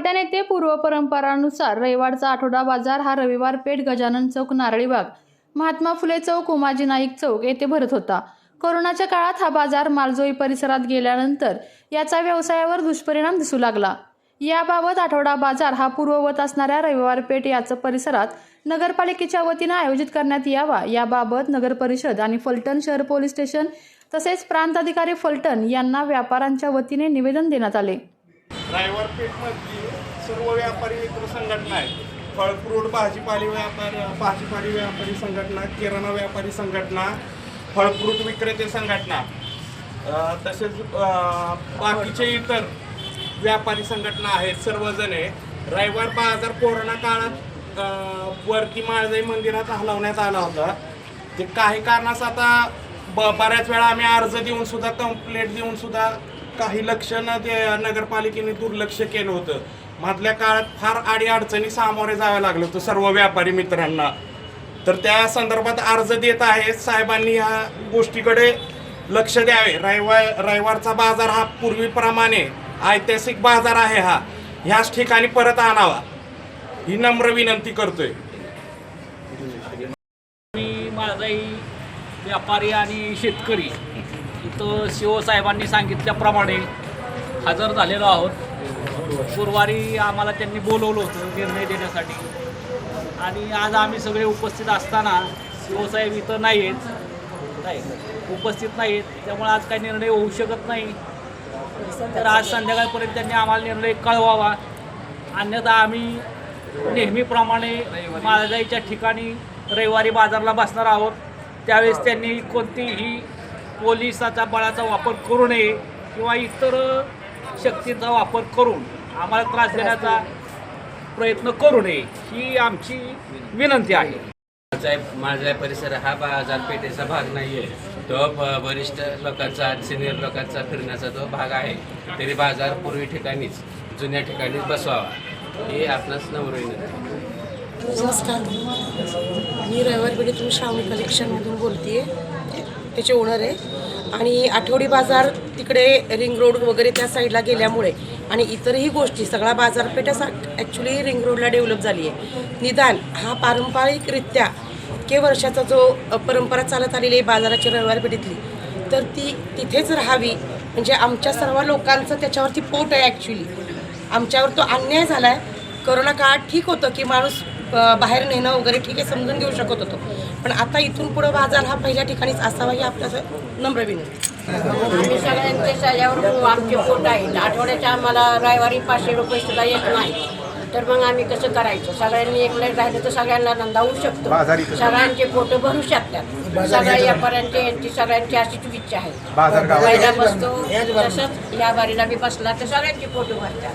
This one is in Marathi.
फलटण येथे पूर्व परंपरानुसार रविवारचा आठवडा बाजार हा रविवार पेठ गजानन चौक नारळीबाग महात्मा फुले चौक उमाजी नाईक चौक येथे भरत होता. कोरोनाच्या काळात हा बाजार मालजोई परिसरात गेल्यानंतर याचा व्यवसायावर दुष्परिणाम दिसू लागला. याबाबत आठवडा बाजार हा पूर्ववत असणाऱ्या रविवार पेठ याचं परिसरात नगरपालिकेच्या वतीनं आयोजित करण्यात यावा याबाबत नगर परिषद आणि फलटण शहर पोलीस स्टेशन तसेच प्रांत अधिकारी फलटण यांना व्यापाऱ्यांच्या वतीने निवेदन देण्यात आले. ड्रायव्हर पेठमधली सर्व व्यापारी मित्र संघटना आहेत. फळ फ्रूट भाजीपाली व्यापार भाजीपाली व्यापारी संघटना किराणा व्यापारी संघटना फळ फ्रूट विक्रेते संघटना तसेच बाकीचे इतर व्यापारी संघटना आहेत सर्वजण आहे. रविवार बाजार कोरोना काळात वरती माळजाई मंदिरात हलवण्यात आला होता. ते काही कारणास आता ब बऱ्याच वेळा आम्ही अर्ज देऊन सुद्धा कंप्लेंट देऊन सुद्धा काही लक्ष न नगरपालिकेने दुर्लक्ष केलं होतं. मधल्या काळात फार आडी अडचणी सामोरे जावं लागलं होतं सर्व व्यापारी मित्रांना. तर त्या संदर्भात अर्ज देत आहे साहेबांनी ह्या गोष्टीकडे लक्ष द्यावे. रविवार रविवारचा बाजार हा पूर्वीप्रमाणे ऐतिहासिक बाजार आहे हा. ह्याच ठिकाणी परत आणावा. ही नम्र विनंती करतोय. मी माझाही व्यापारी आणि शेतकरी इथं शिवसाहेबांनी सांगितल्याप्रमाणे हजर झालेलो आहोत. गुरुवारी आम्हाला त्यांनी बोलवलं होतं निर्णय देण्यासाठी. आणि आज आम्ही सगळे उपस्थित असताना शिवसाहेब इथं नाही आहेत नाही उपस्थित नाहीत त्यामुळे आज काही निर्णय होऊ शकत नाही. तर आज संध्याकाळपर्यंत त्यांनी आम्हाला निर्णय कळवावा. अन्यथा आम्ही नेहमीप्रमाणे महागाईच्या ठिकाणी रविवारी बाजारला बसणार आहोत. त्यावेळेस त्यांनी कोणतीही पोलिसाचा बळाचा वापर करू नये किंवा इतर शक्तींचा वापर करून आम्हाला त्रास देण्याचा प्रयत्न करू नये ही आमची विनंती आहे. माझा माझा परिसर हा बाजारपेठेचा भाग नाही आहे तो ब- वरिष्ठ लोकांचा सिनियर लोकांचा फिरण्याचा तो भाग आहे. तरी बाजार पूर्वी ठिकाणीच जुन्या ठिकाणीच बसवावा. हे आपणास नम्र विनंती नमस्कार. मी रविवार पेठेतून श्रावणी कलेक्शनमधून बोलते त्याचे ओनर आहे. आणि आठवडी बाजार तिकडे रिंग रोड वगैरे त्या साईडला गेल्यामुळे आणि इतरही गोष्टी सगळा बाजारपेठ ॲक्च्युली रिंग रोडला डेव्हलप झाली आहे. निदान हा पारंपरिकरित्या इतके वर्षाचा जो परंपरा चालत आलेली आहे बाजाराची रविवारपेठेतली तर ती तिथेच राहावी. म्हणजे आमच्या सर्व लोकांचं त्याच्यावरती पोट आहे ॲक्च्युली आमच्यावर तो अन्याय झाला आहे करोना काळात ठीक होतं की माणूस बाहेर नेणं वगैरे ठीक आहे समजून घेऊ शकत होतो. पण आता इथून पुढं बाजार हा पहिल्या ठिकाणीच असावा ही आपल्या नम्र विनंती आम्ही सगळ्यांचे त्याच्यावर आमचे पोट आहेत. आठवड्याच्या आम्हाला रविवारी पाचशे रुपये सुद्धा येत नाही. तर मग आम्ही कसं करायचं? सगळ्यांनी एकले राहिलं तर सगळ्यांना धंदा होऊ शकतो. सगळ्यांचे पोट भरू शकतात. सगळ्या व्यापाऱ्यांची यांची सगळ्यांची अशीच इच्छा आहे. पहिला बसतो तसंच या बारीला बी बसला तर सगळ्यांची पोट भरतात.